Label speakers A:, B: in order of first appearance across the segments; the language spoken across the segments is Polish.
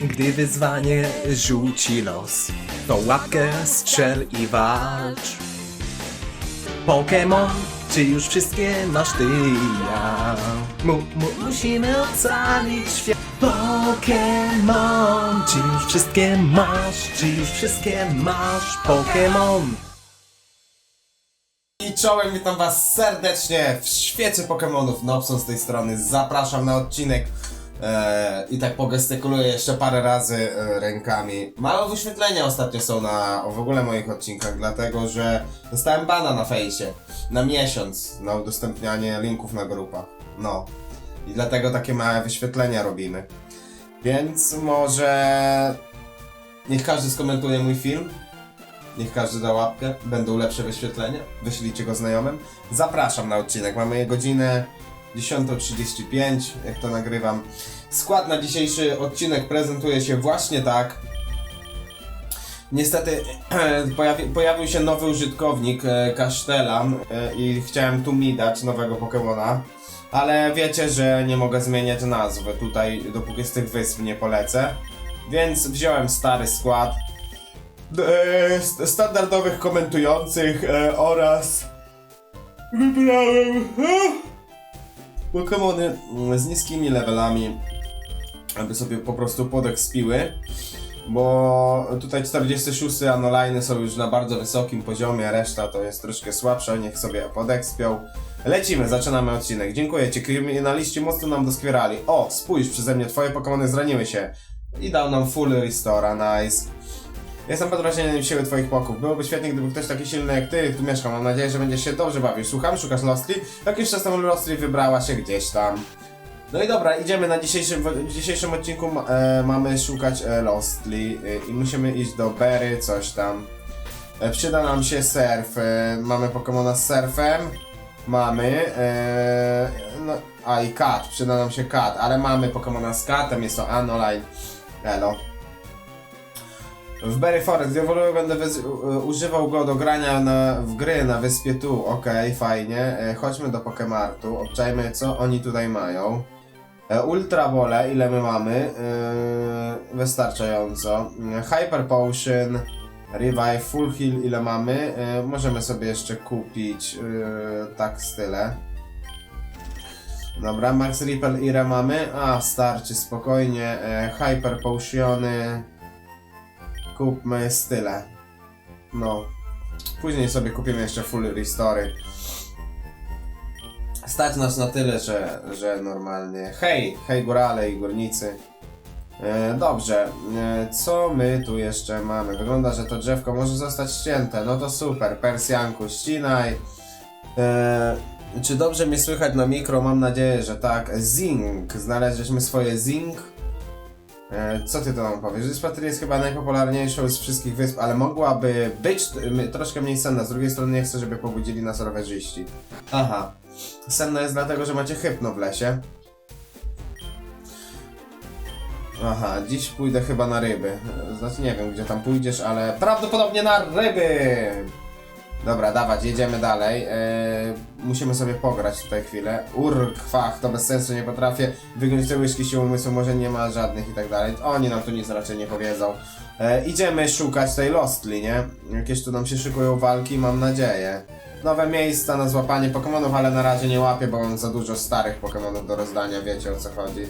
A: Gdy wyzwanie rzuci los, to łapkę strzel i walcz. Pokémon, czy już wszystkie masz ty i ja? Mu, mu, musimy ocalić świat. Pokémon, czy już wszystkie masz? Czy już wszystkie masz? Pokémon.
B: I czołem, witam was serdecznie w świecie Pokemonów. Nobson z tej strony, zapraszam na odcinek. E, I tak pogestykuluję jeszcze parę razy e, rękami. Małe wyświetlenia ostatnio są na w ogóle moich odcinkach, dlatego że dostałem bana na fejsie na miesiąc na udostępnianie linków na grupach. No. I dlatego takie małe wyświetlenia robimy. Więc może niech każdy skomentuje mój film. Niech każdy da łapkę, będą lepsze wyświetlenia. Wyślijcie go znajomym. Zapraszam na odcinek. Mamy godzinę 10.35, jak to nagrywam. Skład na dzisiejszy odcinek prezentuje się właśnie tak. Niestety pojawi, pojawił się nowy użytkownik, e, Kasztelan, e, i chciałem tu mi dać nowego Pokemona. Ale wiecie, że nie mogę zmieniać nazwy tutaj, dopóki z tych wysp nie polecę. Więc wziąłem stary skład e, st- standardowych komentujących e, oraz wybrałem e, Pokemony mm, z niskimi levelami, aby sobie po prostu podekspiły. Bo tutaj 46 anoliny są już na bardzo wysokim poziomie, reszta to jest troszkę słabsza, niech sobie podekspią. Lecimy, zaczynamy odcinek. Dziękuję Ci, kryminaliści mocno nam doskwierali. O, spójrz, przeze mnie Twoje Pokemony zraniły się. I dał nam full restora, nice. Jestem pod wrażeniem siły twoich poków. Byłoby świetnie, gdyby ktoś taki silny jak ty tu mieszkał. Mam nadzieję, że będziesz się dobrze bawił. Słucham, szukasz Lostry? Jakiś czas temu Lostry wybrała się gdzieś tam. No i dobra, idziemy na dzisiejszym, w dzisiejszym odcinku e, mamy szukać e, Lostly e, i musimy iść do Berry, coś tam. E, przyda nam się surf. E, mamy Pokemona z surfem. Mamy. E, no, a i kat, przyda nam się kat, ale mamy Pokemona z katem, jest to Anoline. Elo. W Berry Forest, ja wolę będę wys- u- używał go do grania na, w gry na wyspie tu. Okej, fajnie. E, chodźmy do Pokemartu, obczajmy co oni tutaj mają. E, Ultra Bole, ile my mamy? E, wystarczająco. E, Hyper Potion, Revive, Full Heal, ile mamy? E, możemy sobie jeszcze kupić e, tak style. Dobra, Max Ripple ile mamy? A, starczy, spokojnie. E, Hyper Potiony. Kupmy style. No. Później sobie kupimy jeszcze full restory. Stać nas na tyle, że, że normalnie. Hej, hej górale i górnicy. E, dobrze, e, co my tu jeszcze mamy? Wygląda, że to drzewko może zostać ścięte. No to super, Persjanku, ścinaj. E, czy dobrze mnie słychać na mikro? Mam nadzieję, że tak. Zing. Znaleźliśmy swoje zing. E, Co ty to nam powiesz? Wyspa jest chyba najpopularniejszą z wszystkich wysp, ale mogłaby być troszkę mniej senna. Z drugiej strony nie chcę, żeby pobudzili nas rowerzyści. Aha. Senna jest dlatego, że macie hypno w lesie. Aha, dziś pójdę chyba na ryby. E, Znaczy nie wiem, gdzie tam pójdziesz, ale prawdopodobnie na ryby! Dobra, dawać, jedziemy dalej. Eee, musimy sobie pograć tutaj chwilę. Urkwach, to bez sensu, nie potrafię. Wygrać te łyżki sił umysłu, może nie ma żadnych i tak dalej. Oni nam tu nic raczej nie powiedzą. Eee, idziemy szukać tej Lostly, nie? Jakieś tu nam się szykują walki, mam nadzieję. Nowe miejsca na złapanie Pokemonów, ale na razie nie łapię, bo mam za dużo starych Pokemonów do rozdania, wiecie o co chodzi.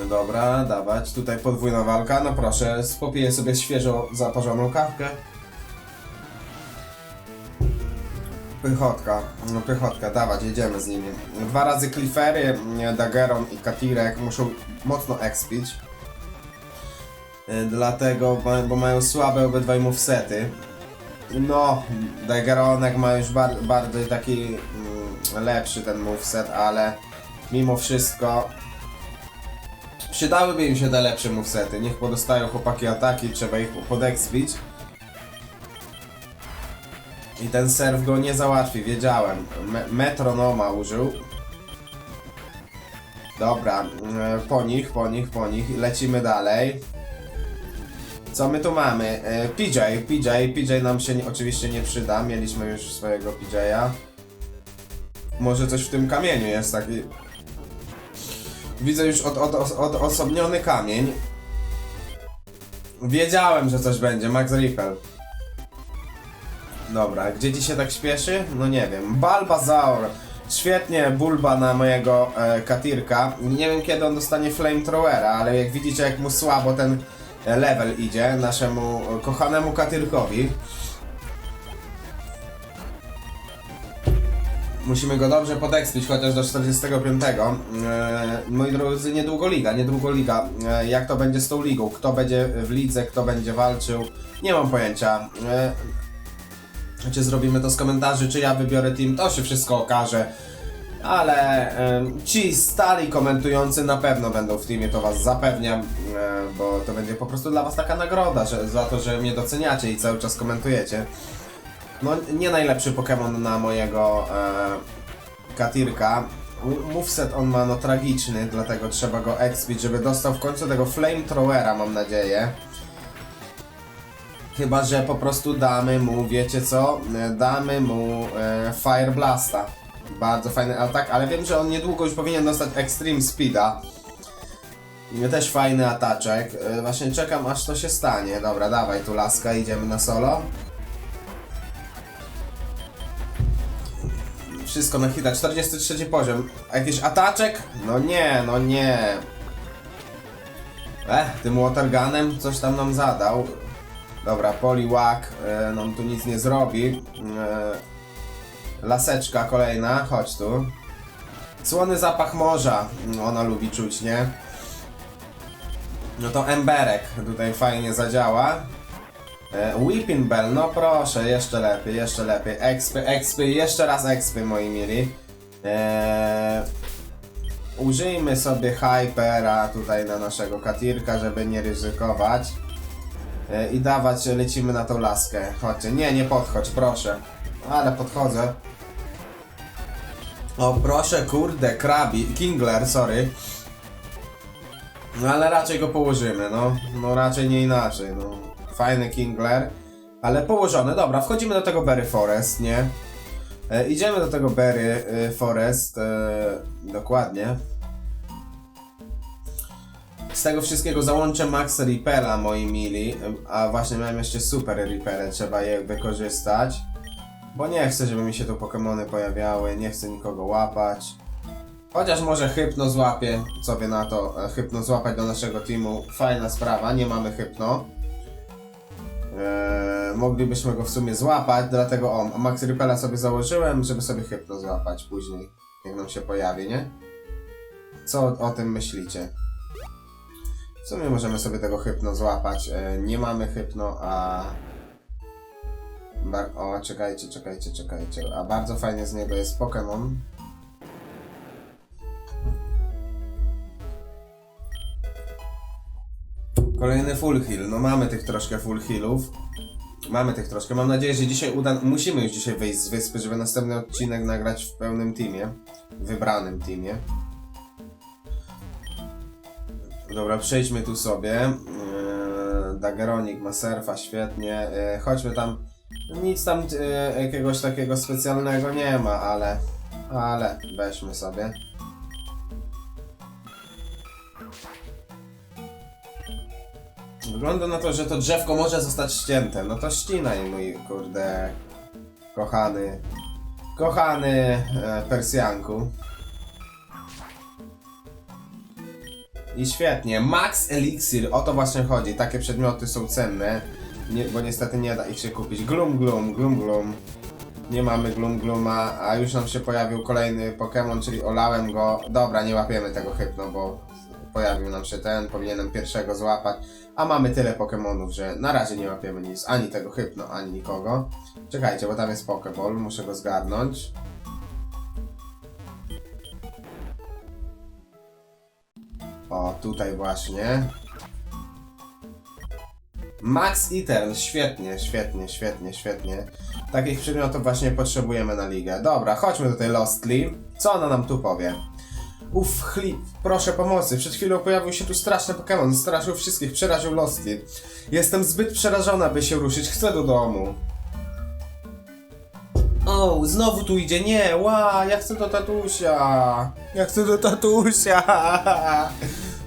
B: No Dobra, dawać. Tutaj podwójna walka. No proszę, popiję sobie świeżo zaparzoną kawkę. Pychotka, no pychotka, dawać, jedziemy z nimi. Dwa razy Cliffery, nie, Dageron i Katirek muszą mocno expić. Y, Dlatego, bo- mają słabe obydwaj movesety. No, Dageronek ma już bar taki mm, lepszy ten moveset, ale mimo wszystko przydałyby im się te lepsze movesety. Niech podostają chłopaki ataki, trzeba ich podexpić. I ten serw go nie załatwi, wiedziałem. Me metronoma użył. Dobra, e, po nich, po nich, po nich. Lecimy dalej. Co my tu mamy? E, PJ, PJ, PJ nam się oczywiście nie przyda. Mieliśmy już swojego PJ'a. Może coś w tym kamieniu jest taki. Widzę już od, od, od, odosobniony kamień. Wiedziałem, że coś będzie. Max Ripple. Dobra, gdzie się tak śpieszy? No nie wiem. Balbazaur. Świetnie, bulba na mojego e, katirka. Nie wiem kiedy on dostanie flamethrowera, ale jak widzicie jak mu słabo ten e, level idzie, naszemu e, kochanemu katyrkowi. Musimy go dobrze podekspić, chociaż do 45. E, moi drodzy, niedługo liga, niedługo liga. E, jak to będzie z tą ligą? Kto będzie w lidze, kto będzie walczył? Nie mam pojęcia. Czy zrobimy to z komentarzy, czy ja wybiorę team, to się wszystko okaże. Ale ci stali komentujący na pewno będą w teamie, to was zapewniam, e, bo to będzie po prostu dla was taka nagroda, że, za to, że mnie doceniacie i cały czas komentujecie. No, nie najlepszy Pokémon na mojego e, Katirka. Moveset on ma no tragiczny, dlatego trzeba go expić, żeby dostał w końcu tego Flamethrowera, mam nadzieję. Chyba, że po prostu damy mu, wiecie co? E, Damy mu e, Fire Blasta. Bardzo fajny atak, ale wiem, że on niedługo już powinien dostać Extreme Speeda. Też fajny ataczek. E, Właśnie czekam aż to się stanie. Dobra, dawaj tu laska, idziemy na solo. Wszystko na hita, 43 poziom. Jakiś ataczek? No nie, no nie. Eh, tym watergunem coś tam nam zadał. Dobra, Poliwag e, nam tu nic nie zrobi. E, laseczka kolejna, chodź tu. Słony zapach morza, ona lubi czuć, nie? No to Emberek tutaj fajnie zadziała. E, Weeping Bell, no proszę, jeszcze lepiej, jeszcze lepiej. Expy, expy, jeszcze raz expy moi mili. E, użyjmy sobie Hypera tutaj na naszego katirka, żeby nie ryzykować. E, I dawać, lecimy na tą laskę. Chodźcie, nie, nie podchodź, proszę. Ale podchodzę. O, proszę, kurde, krabi, Kingler, sorry. No ale raczej go położymy, no. No raczej nie inaczej, no. Fajny Kingler, ale położony. Dobra, wchodzimy do tego Berry Forest, nie? E, idziemy do tego Berry e, Forest, e, dokładnie. Z tego wszystkiego załączę Max Ripela, moi mili, a właśnie miałem jeszcze Super Ripele, trzeba je wykorzystać. Bo nie chcę, żeby mi się tu Pokémony pojawiały, nie chcę nikogo łapać. Chociaż może Hypno złapie, co wie na to, e, Hypno złapać do naszego teamu, fajna sprawa, nie mamy Hypno. Eee, moglibyśmy go w sumie złapać, dlatego o, Max Ripela sobie założyłem, żeby sobie Hypno złapać później, jak nam się pojawi, nie? Co o, o tym myślicie? W sumie możemy sobie tego Hypno złapać, e, nie mamy Hypno, a... O, czekajcie, czekajcie, czekajcie, a bardzo fajnie z niego jest Pokémon. Kolejny full heal. No mamy tych troszkę full healów. Mamy tych troszkę. Mam nadzieję, że dzisiaj uda... Musimy już dzisiaj wyjść z wyspy, żeby następny odcinek nagrać w pełnym teamie. Wybranym teamie. Dobra, przejdźmy tu sobie. Eee, Dageronik ma surfa, świetnie. Eee, chodźmy tam. Nic tam eee, jakiegoś takiego specjalnego nie ma, ale... Ale weźmy sobie. Wygląda na to, że to drzewko może zostać ścięte. No to ścinaj, mój kurde kochany, kochany e, Persjanku. I świetnie. Max Elixir, o to właśnie chodzi. Takie przedmioty są cenne, nie, bo niestety nie da ich się kupić. Glum Glum, Glum Glum. Nie mamy Glum Gluma, a już nam się pojawił kolejny Pokémon, czyli olałem go. Dobra, nie łapiemy tego hypno, bo pojawił nam się ten, powinienem pierwszego złapać. A mamy tyle Pokémonów, że na razie nie łapiemy nic, ani tego hypno, ani nikogo. Czekajcie, bo tam jest Pokéball, muszę go zgarnąć. O, tutaj właśnie. Max Etern, świetnie, świetnie, świetnie, świetnie. Takich przedmiotów właśnie potrzebujemy na ligę. Dobra, chodźmy do tej Lostly. Co ona nam tu powie? Uff, chli, proszę pomocy. Przed chwilą pojawił się tu straszny Pokémon. Straszył wszystkich, przeraził Lostly. Jestem zbyt przerażona, by się ruszyć. Chcę do domu.
A: O
B: no, znowu tu idzie, nie, ła, ja chcę do tatusia. Ja chcę do tatusia.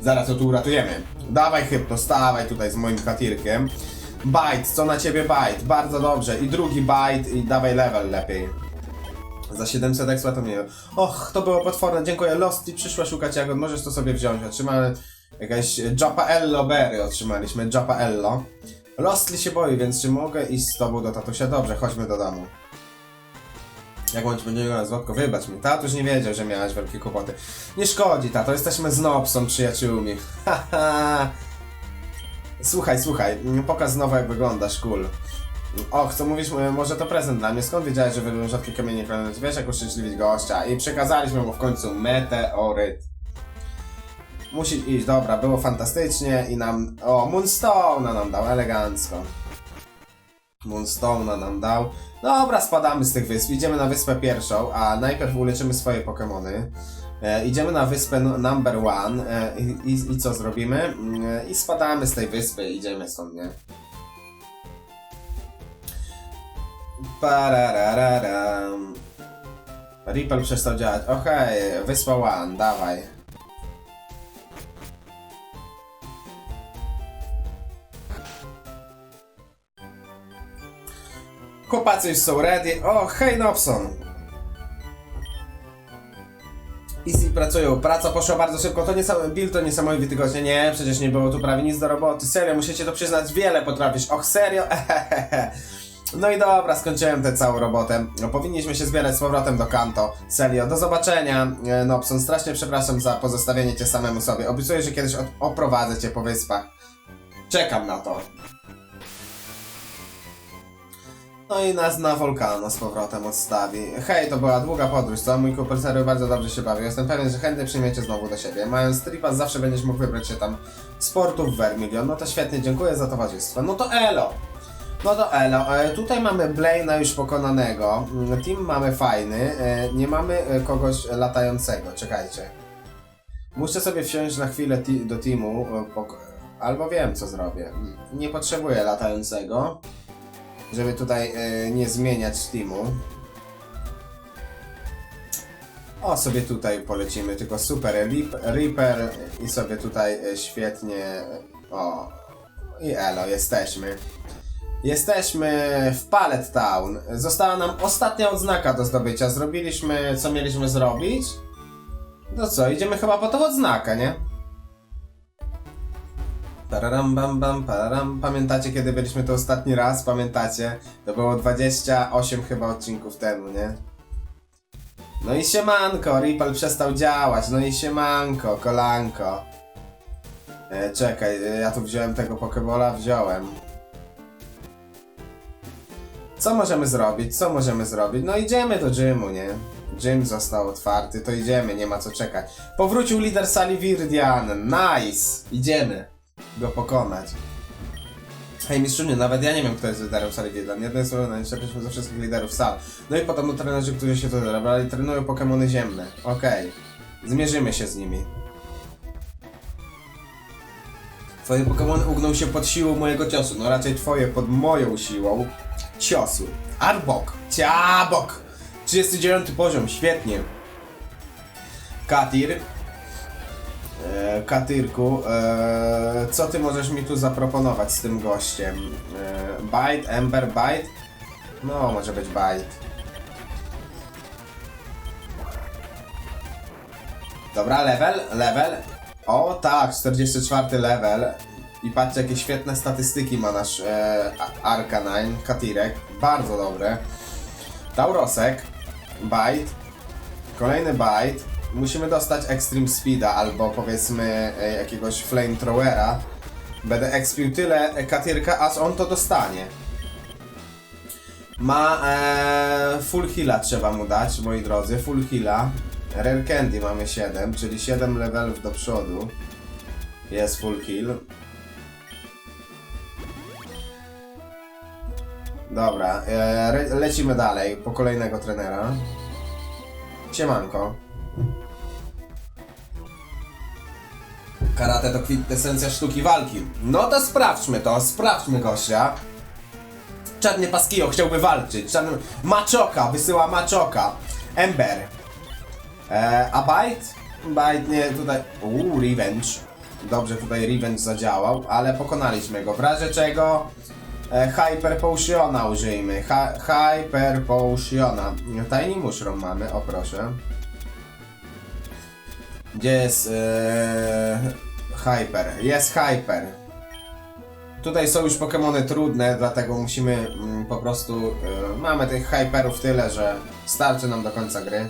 B: Zaraz to tu uratujemy. Dawaj hypno, stawaj tutaj z moim katirkiem. Bite, co na ciebie bite? Bardzo dobrze. I drugi bite i dawaj level lepiej. Za 700 ekstra to nie. Och, to było potworne, dziękuję. Losty przyszła szukać jagod, możesz to sobie wziąć. Otrzymamy jakieś Japaello berry, otrzymaliśmy Japaello. Lostly się boi, więc czy mogę iść z tobą do tatusia? Dobrze, chodźmy do domu. Jak bądź będzie go złotko, wybacz mi. Tatuś nie wiedział, że miałaś wielkie kłopoty. Nie szkodzi, tato, jesteśmy z Nobsą przyjaciółmi. Haha. Słuchaj, słuchaj, pokaż znowu jak wyglądasz, cool. Och, co mówisz, m- może to prezent dla mnie. Skąd wiedziałeś, że wybyłem rzadkie kamienie klęć? Wiesz, jak uszczęśliwić gościa. I przekazaliśmy mu w końcu meteoryt. Musi iść, dobra, było fantastycznie i nam... O, Moonstone'a nam dał, elegancko. Moonstone'a nam dał. Dobra, spadamy z tych wysp, idziemy na wyspę pierwszą, a najpierw uleczymy swoje Pokémony. E, idziemy na wyspę number one e, i, i, co zrobimy? E, I spadamy z tej wyspy, idziemy stąd, nie? Parararam. Ripple przestał działać. Okej, wyspa One, dawaj. Chłopacy już są ready. O, hej Nobson! Easy pracują. Praca poszła bardzo szybko. To nie sam Bill to niesamowity gość. Nie, przecież nie było tu prawie nic do roboty. Serio, musicie to przyznać, wiele potrafisz. Och, serio? No i dobra, skończyłem tę całą robotę. No, powinniśmy się zbierać z powrotem do Kanto. Serio, do zobaczenia. E, Nobson, strasznie przepraszam za pozostawienie cię samemu sobie. Obiecuję, że kiedyś oprowadzę cię po wyspach. Czekam na to. No i nas na Volcano z powrotem odstawi. Hej, to była długa podróż, co? Mój kupel serio bardzo dobrze się bawił. Jestem pewien, że chętnie przyjmiecie znowu do siebie. Mając tripa, zawsze będziesz mógł wybrać się tam sportów w Vermilion. No to świetnie, dziękuję za towarzystwo. No to elo! No to elo. E, tutaj mamy Blaina już pokonanego. Mm, Team mamy fajny. E, nie mamy e, kogoś latającego. Czekajcie. Muszę sobie wsiąść na chwilę do teamu. e, Albo wiem, co zrobię. Nie potrzebuję latającego żeby tutaj e, nie zmieniać teamu. O, sobie tutaj polecimy, tylko super Rip, Reaper i sobie tutaj e, świetnie, o, i elo, jesteśmy. Jesteśmy w Pallet Town. Została nam ostatnia odznaka do zdobycia. Zrobiliśmy, co mieliśmy zrobić. No co, idziemy chyba po tą odznakę, nie? Pararam, bam, bam, pararam. Pamiętacie, kiedy byliśmy tu ostatni raz? Pamiętacie? To było 28 chyba odcinków temu, nie? No i siemanko, Ripple przestał działać. No i siemanko, kolanko. E, czekaj, e, ja tu wziąłem tego Pokebola, wziąłem. Co możemy zrobić? Co możemy zrobić? No idziemy do gymu, nie? Gym został otwarty, to idziemy, nie ma co czekać. Powrócił lider sali Virdian. Nice! Idziemy go pokonać. Hej mistrzuniu, nawet ja nie wiem kto jest liderem sali Virdian. Jedne słowo najszybciej ze wszystkich liderów sal. No i podobno trenerzy, którzy się tu zabrali, trenują Pokémony ziemne. Okej. Zmierzymy się z nimi. Twoje Pokémony ugną się pod siłą mojego ciosu. No raczej twoje pod moją siłą ciosu. Arbok. Ciabok. 39 poziom, świetnie. Katir. E, Katyrku, e, co ty możesz mi tu zaproponować z tym gościem? E, bite, Ember Bite? No, może być Bite. Dobra, level, level. O tak, 44 level. I patrzcie, jakie świetne statystyki ma nasz e, Arcanine, Katirek. Bardzo dobre. Taurosek, Bite, kolejny Bite. Musimy dostać Extreme Speeda albo powiedzmy e, jakiegoś Flamethrowera. Będę expił tyle e, Katyrka, aż on to dostanie. Ma e, full heala trzeba mu dać, moi drodzy, full heala. Rare Candy mamy 7, czyli 7 levelów do przodu. Jest full heal. Dobra, e, lecimy dalej po kolejnego trenera. Siemanko. Karate to kwintesencja sztuki walki. No to sprawdźmy to, sprawdźmy gościa. czarny Paskio chciałby walczyć. Czarny... Maczoka, wysyła Maczoka. Ember. E, a Bite? Bite nie, tutaj... Uuu, Revenge. Dobrze, tutaj Revenge zadziałał, ale pokonaliśmy go. W razie czego... E, Hyper Potiona użyjmy. Ha, hyper Potiona. Tiny Mushroom mamy, o proszę. Gdzie jest e, Hyper? Jest Hyper. Tutaj są już Pokémony trudne, dlatego musimy mm, po prostu... E, mamy tych Hyperów tyle, że starczy nam do końca gry.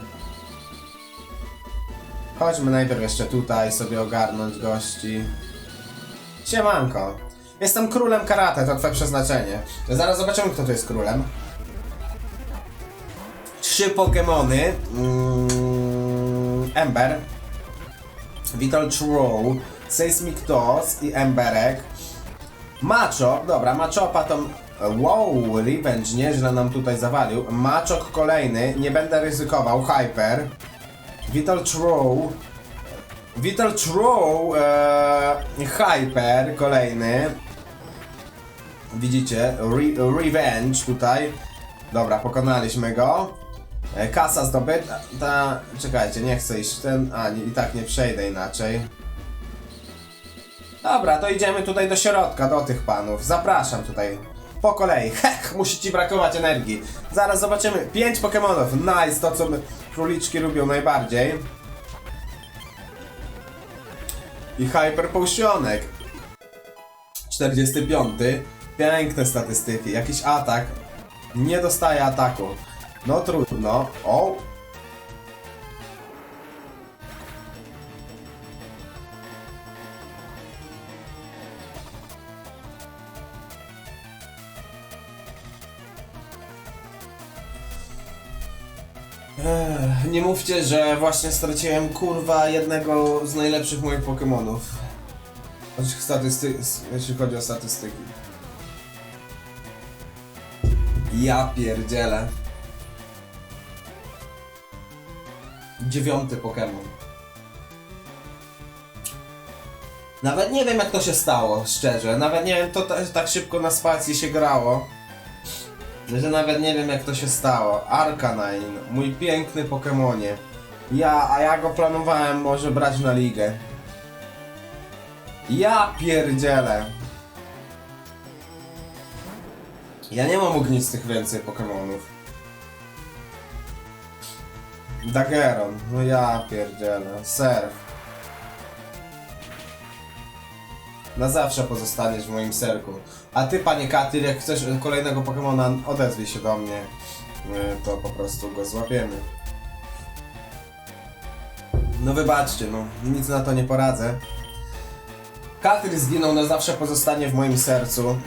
B: Chodźmy najpierw jeszcze tutaj sobie ogarnąć gości. Siemanko. Jestem królem karate, to twoje przeznaczenie. Zaraz zobaczymy, kto tu jest królem. Trzy Pokemony. Mm, Ember. Vital Troll. Seismic Toss i Emberek. Machop, dobra, Machopa to... Wow, Revenge nieźle nam tutaj zawalił. Machok kolejny, nie będę ryzykował. Hyper. Vital Troll. Vital Troll, e, Hyper, kolejny. Widzicie, Re Revenge tutaj. Dobra, pokonaliśmy go. E, kasa zdobyta. Ta, czekajcie, nie chcę iść w ten. A, nie, i tak nie przejdę inaczej. Dobra, to idziemy tutaj do środka, do tych panów. Zapraszam tutaj. Po kolei. Hech, musi ci brakować energii. Zaraz zobaczymy. Pięć Pokemonów. Nice, to co króliczki lubią najbardziej. I Hyper Potionek. 45. Piękne statystyki. Jakiś atak. Nie dostaje ataku. No trudno. O! Nie mówcie, że właśnie straciłem kurwa jednego z najlepszych moich. Znaczy statystyk, jeśli chodzi o statystyki. Ja pierdzielę. Dziewiąty Pokémon. Nawet nie wiem jak to się stało, szczerze. Nawet nie wiem, to ta, tak szybko na spacji się grało. Że nawet nie wiem jak to się stało. Arcanine, mój piękny Pokemonie. Ja, a ja go planowałem może brać na ligę. Ja pierdzielę. Ja nie mam ognistych więcej Pokemonów. Dageron, no ja pierdzielę. Surf. Na zawsze pozostaniesz w moim serku. A ty, panie Katyr, jak chcesz kolejnego Pokemona, odezwij się do mnie. To po prostu go złapiemy. No wybaczcie, no. Nic na to nie poradzę. Katyr zginął, na zawsze pozostanie w moim sercu.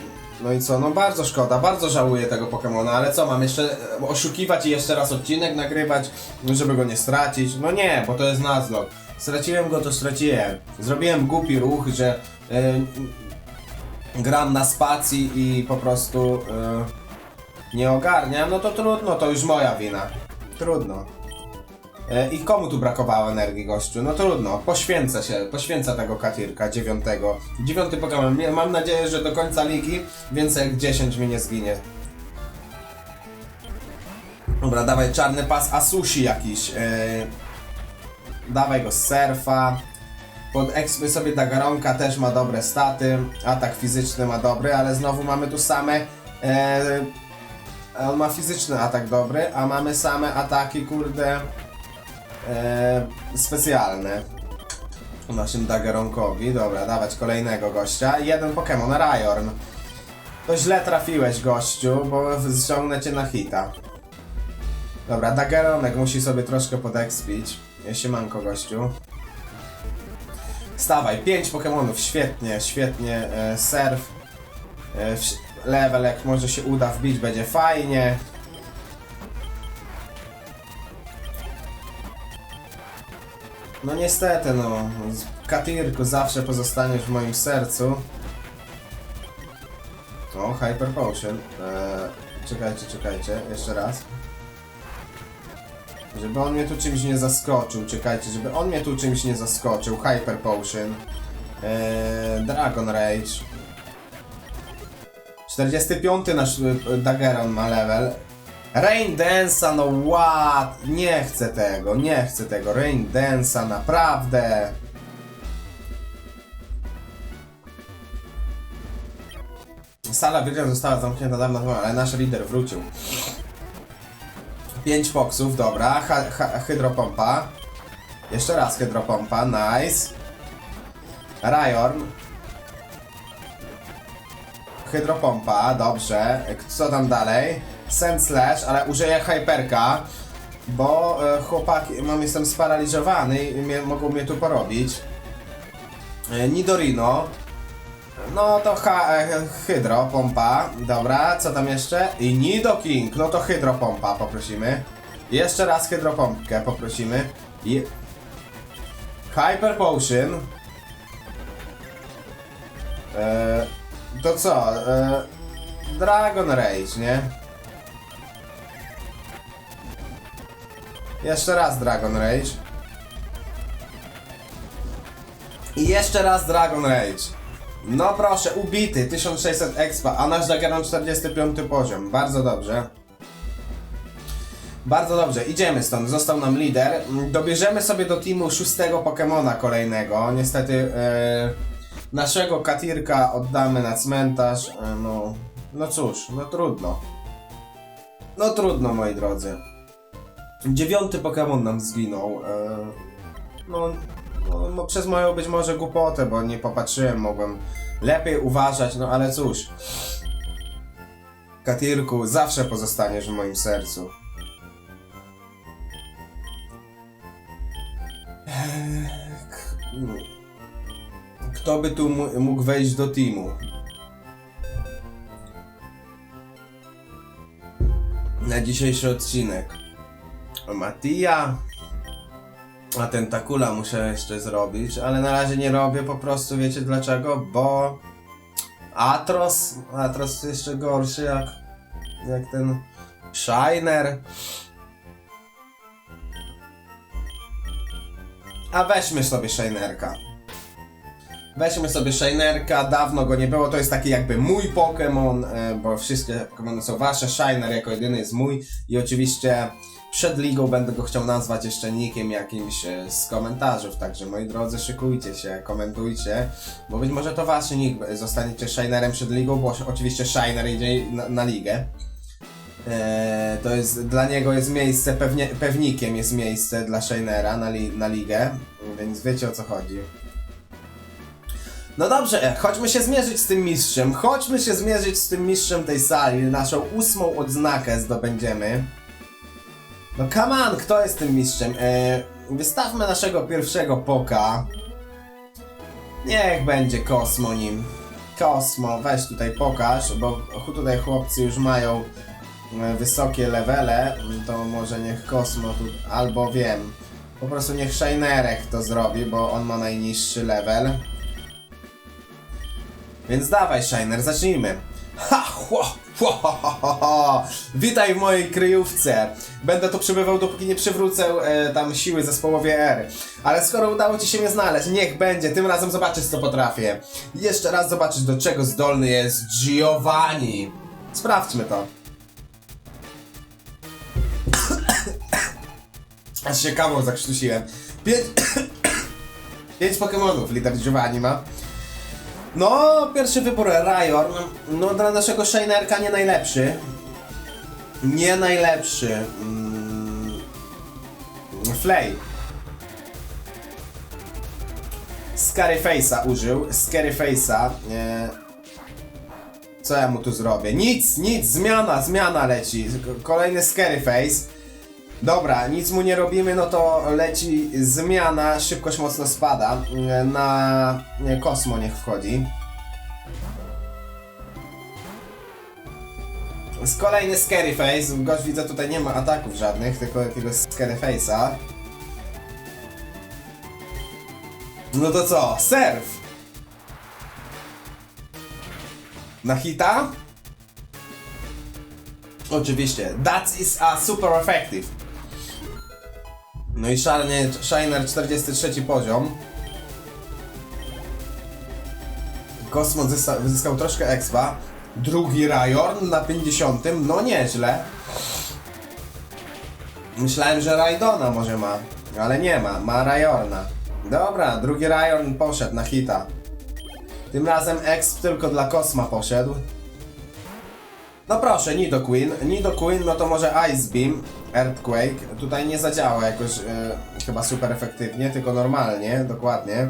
B: No i co, no bardzo szkoda, bardzo żałuję tego Pokemona, ale co, mam jeszcze e, oszukiwać i jeszcze raz odcinek nagrywać, żeby go nie stracić? No nie, bo to jest Nuzlocke. Straciłem go, to straciłem. Zrobiłem głupi ruch, że e, gram na spacji i po prostu e, nie ogarniam, no to trudno, to już moja wina. Trudno. E, I komu tu brakowało energii, gościu? No trudno, poświęcę się, poświęcę tego katirka, dziewiątego. Dziewiąty Pokémon, mam nadzieję, że do końca ligi więcej jak 10 mi nie zginie. Dobra, dawaj czarny pas Asushi jakiś. E, dawaj go z surfa. Pod expy sobie Dagaronka też ma dobre staty. Atak fizyczny ma dobry, ale znowu mamy tu same. E, on ma fizyczny atak dobry, a mamy same ataki, kurde. E, specjalne. U naszym Dagaronkowi. Dobra, dawać kolejnego gościa. Jeden Pokémon, Rajorn. To źle trafiłeś, gościu, bo ściągnę cię na hita. Dobra, Dageronek musi sobie troszkę podekspić. Siemanko, gościu. Stawaj, 5 Pokémonów, świetnie, świetnie. E, surf. E, level, jak może się uda wbić, będzie fajnie. No niestety, no. Katirku, zawsze pozostaniesz w moim sercu. O, Hyper Potion. E, czekajcie, czekajcie, jeszcze raz. Żeby on mnie tu czymś nie zaskoczył, czekajcie, żeby on mnie tu czymś nie zaskoczył. Hyper Potion. Eee, Dragon Rage. 45 nasz y, Dageron ma level. Rain Dance'a, no what? Nie chcę tego, nie chcę tego. Rain Dance'a, naprawdę. Sala wygrana została zamknięta dawno ale nasz lider wrócił. 5 boksów, dobra. Ha, ha, hydropompa. Jeszcze raz hydropompa, nice. Ryorn. Hydropompa, dobrze. Co tam dalej? Sand Slash, ale użyję Hyperka, bo e, chłopaki, mam, jestem sparaliżowany i mnie, mogą mnie tu porobić. E, Nidorino. No to ha, e, hydropompa, dobra, co tam jeszcze? I Nidoking, no to hydropompa poprosimy. Jeszcze raz hydropompkę poprosimy. I... Hyper Potion. E, to co? E, Dragon Rage, nie? Jeszcze raz Dragon Rage. I jeszcze raz Dragon Rage. No proszę, ubity, 1600 expa, a nasz Dageron 45 poziom. Bardzo dobrze. Bardzo dobrze, idziemy stąd, został nam lider. Dobierzemy sobie do teamu szóstego Pokemona kolejnego. Niestety e, naszego Katirka oddamy na cmentarz. E, no, no cóż, no trudno. No trudno moi drodzy. Dziewiąty Pokémon nam zginął. E, no, no, no, przez moją być może głupotę, bo nie popatrzyłem, mogłem lepiej uważać, no ale cóż. Katirku, zawsze pozostaniesz w moim sercu. Kto by tu mógł wejść do teamu? Na dzisiejszy odcinek. Matija. A ten Takula muszę jeszcze zrobić, ale na razie nie robię po prostu, wiecie dlaczego? Bo Atros, Atros jeszcze gorszy jak, jak ten Shiner. A weźmy sobie Shinerka. Weźmy sobie Shinerka, dawno go nie było, to jest taki jakby mój Pokémon, e, bo wszystkie Pokémony są wasze, Shiner jako jedyny jest mój i oczywiście przed ligą będę go chciał nazwać jeszcze nikiem jakimś e, z komentarzów, także moi drodzy szykujcie się, komentujcie, bo być może to wasz nick, e, zostaniecie Shinerem przed ligą, bo oczywiście Shiner idzie na, na ligę. E, to jest, dla niego jest miejsce, pewnie, pewnikiem jest miejsce dla Shinera na, li, na ligę, więc wiecie o co chodzi. No dobrze, chodźmy się zmierzyć z tym mistrzem. Chodźmy się zmierzyć z tym mistrzem tej sali. Naszą ósmą odznakę zdobędziemy. No come on, kto jest tym mistrzem? E, wystawmy naszego pierwszego poka. Niech będzie Kosmo nim. Kosmo, weź tutaj pokaż, bo tutaj chłopcy już mają e, wysokie levele, to może niech Kosmo tu, albo wiem, po prostu niech Shinerek to zrobi, bo on ma najniższy level. Więc dawaj, Shiner, zacznijmy. Ha, ho, ho, ho, ho, ho. Witaj w mojej kryjówce. Będę tu przebywał, dopóki nie przywrócę e, tam siły zespołowie R. Ale skoro udało ci się mnie znaleźć, niech będzie. Tym razem zobaczysz, co potrafię. Jeszcze raz zobaczysz, do czego zdolny jest Giovanni. Sprawdźmy to. Aż się kawą zakrztusiłem. Pięć... Pięć Pokemonów lider Giovanni ma. No, pierwszy wybór Ryorn. No, dla naszego Shinerka nie najlepszy. Nie najlepszy. Mm. Flay. Scary Face'a użył. Scary Face'a. Nie. Co ja mu tu zrobię? Nic, nic, zmiana, zmiana leci. Kolejny Scary Face. Dobra, nic mu nie robimy, no to leci zmiana, szybkość mocno spada. Na nie, Kosmo niech wchodzi. Z kolejny Scary Face. Gość widzę tutaj nie ma ataków żadnych, tylko jakiegoś Scary Face'a. No to co? Surf! Na hita? Oczywiście. That is a super effective. No i szarnie, Shiner 43 poziom. Kosmos zyska, zyskał troszkę expa. Drugi Rajorn na 50, no nieźle. Myślałem, że Rajdona może ma, ale nie ma, ma Rajorna. Dobra, drugi Rajon poszedł na hita. Tym razem exp tylko dla Kosma poszedł. No proszę, Nido Queen. Nido Queen, no to może Ice Beam, Earthquake. Tutaj nie zadziała jakoś e, chyba super efektywnie, tylko normalnie, dokładnie.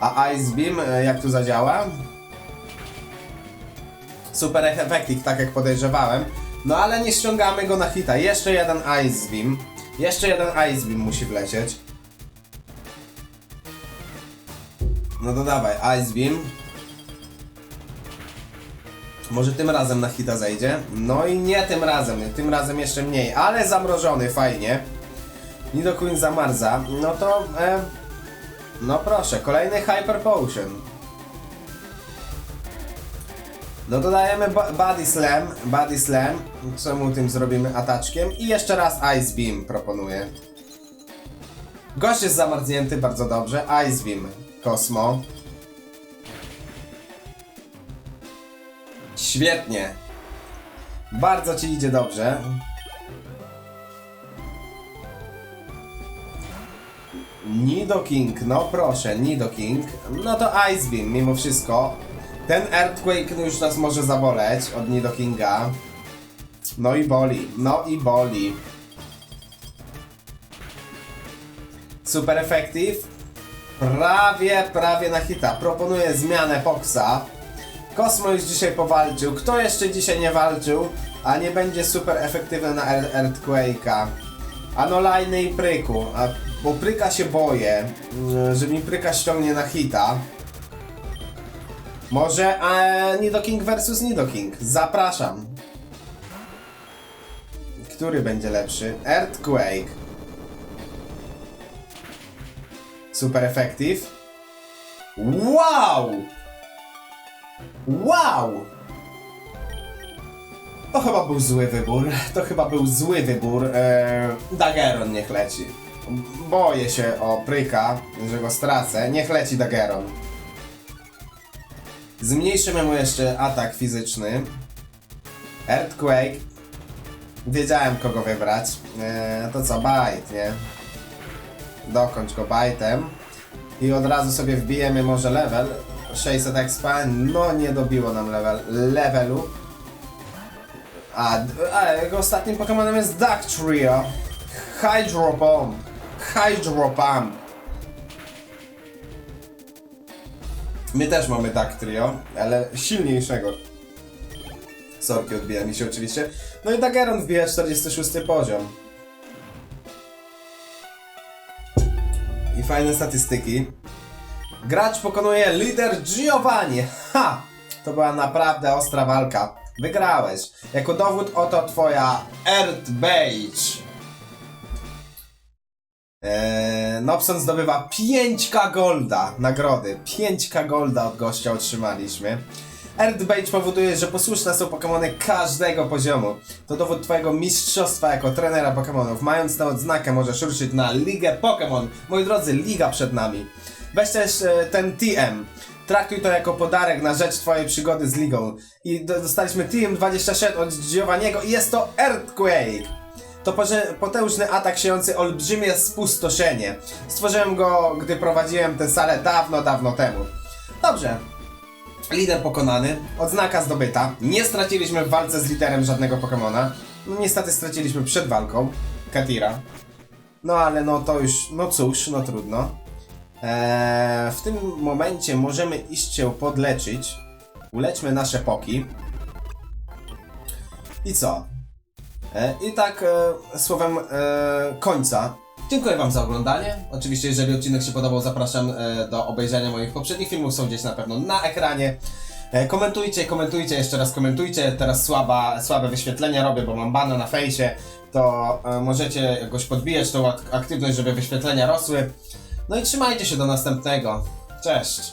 B: A Ice Beam, e, jak tu zadziała? Super efektik, tak jak podejrzewałem. No ale nie ściągamy go na hita. Jeszcze jeden Ice Beam. Jeszcze jeden Ice Beam musi wlecieć. No to dawaj, Ice Beam. Może tym razem na hita zejdzie? No i nie tym razem, tym razem jeszcze mniej, ale zamrożony, fajnie. Nido Queen zamarza. No to... E, no proszę, kolejny Hyper Potion. No dodajemy bo- Body Slam, Body Slam, czemu tym zrobimy ataczkiem i jeszcze raz Ice Beam proponuję. Gość jest zamarznięty bardzo dobrze, Ice Beam, Kosmo. Świetnie. Bardzo ci idzie dobrze. Nido King, no proszę, Nido King. No to Ice Beam, mimo wszystko. Ten Earthquake no już nas może zaboleć od Nido Kinga. No i boli, no i boli. Super Effective. Prawie, prawie na hita. Proponuję zmianę Poxa. Kosmo już dzisiaj powalczył. Kto jeszcze dzisiaj nie walczył, a nie będzie super efektywny na Ear- Earthquake'a? Anolajny i Pryku. A, bo Pryka się boję, że mi Pryka ściągnie na hita. Może e, Nidoking versus Nidoking. Zapraszam. Który będzie lepszy? Earthquake. Super effective. Wow! Wow! To chyba był zły wybór. To chyba był zły wybór. Eee, Dageron niech leci. Boję się o Pryka, że go stracę. Niech leci Dageron. Zmniejszymy mu jeszcze atak fizyczny. Earthquake. Wiedziałem kogo wybrać. Eee, to co, bite, nie? Dokończ go bajtem. I od razu sobie wbijemy może level. 600 expa. No nie dobiło nam level, levelu. A, a jego ostatnim Pokemonem jest Duck Trio. Hydro Bomb. Hydro Bomb. My też mamy Duck Trio, ale silniejszego. Sorki odbija mi się oczywiście. No i Dageron wbija 46 poziom. I fajne statystyki. Gracz pokonuje lider Giovanni. Ha! To była naprawdę ostra walka. Wygrałeś. Jako dowód oto twoja Earth Badge. Eee, Nobson zdobywa 5k golda nagrody. 5k golda od gościa otrzymaliśmy. Earth Badge powoduje, że posłuszne są Pokémony każdego poziomu. To dowód twojego mistrzostwa jako trenera Pokémonów. Mając tę odznakę możesz ruszyć na Ligę Pokémon. Moi drodzy, liga przed nami. Weź też e, ten TM. Traktuj to jako podarek na rzecz twojej przygody z ligą. I do, dostaliśmy TM26 od Giovanniego i jest to Earthquake. To potężny atak siejący olbrzymie spustoszenie. Stworzyłem go, gdy prowadziłem tę salę dawno, dawno temu. Dobrze. Lider pokonany, odznaka zdobyta. Nie straciliśmy w walce z liderem żadnego Pokemona. No niestety straciliśmy przed walką Katira. No ale no to już, no cóż, no trudno. Eee, w tym momencie możemy iść się podleczyć. Uleczmy nasze poki. I co? E, I tak e, słowem e, końca. Dziękuję Wam za oglądanie. Oczywiście, jeżeli odcinek się podobał, zapraszam e, do obejrzenia moich poprzednich filmów. Są gdzieś na pewno na ekranie. E, komentujcie, komentujcie, jeszcze raz komentujcie. Teraz słaba, słabe wyświetlenia robię, bo mam bana na fejsie. To e, możecie jakoś podbijać tą ak- aktywność, żeby wyświetlenia rosły. No i trzymajcie się do następnego. Cześć!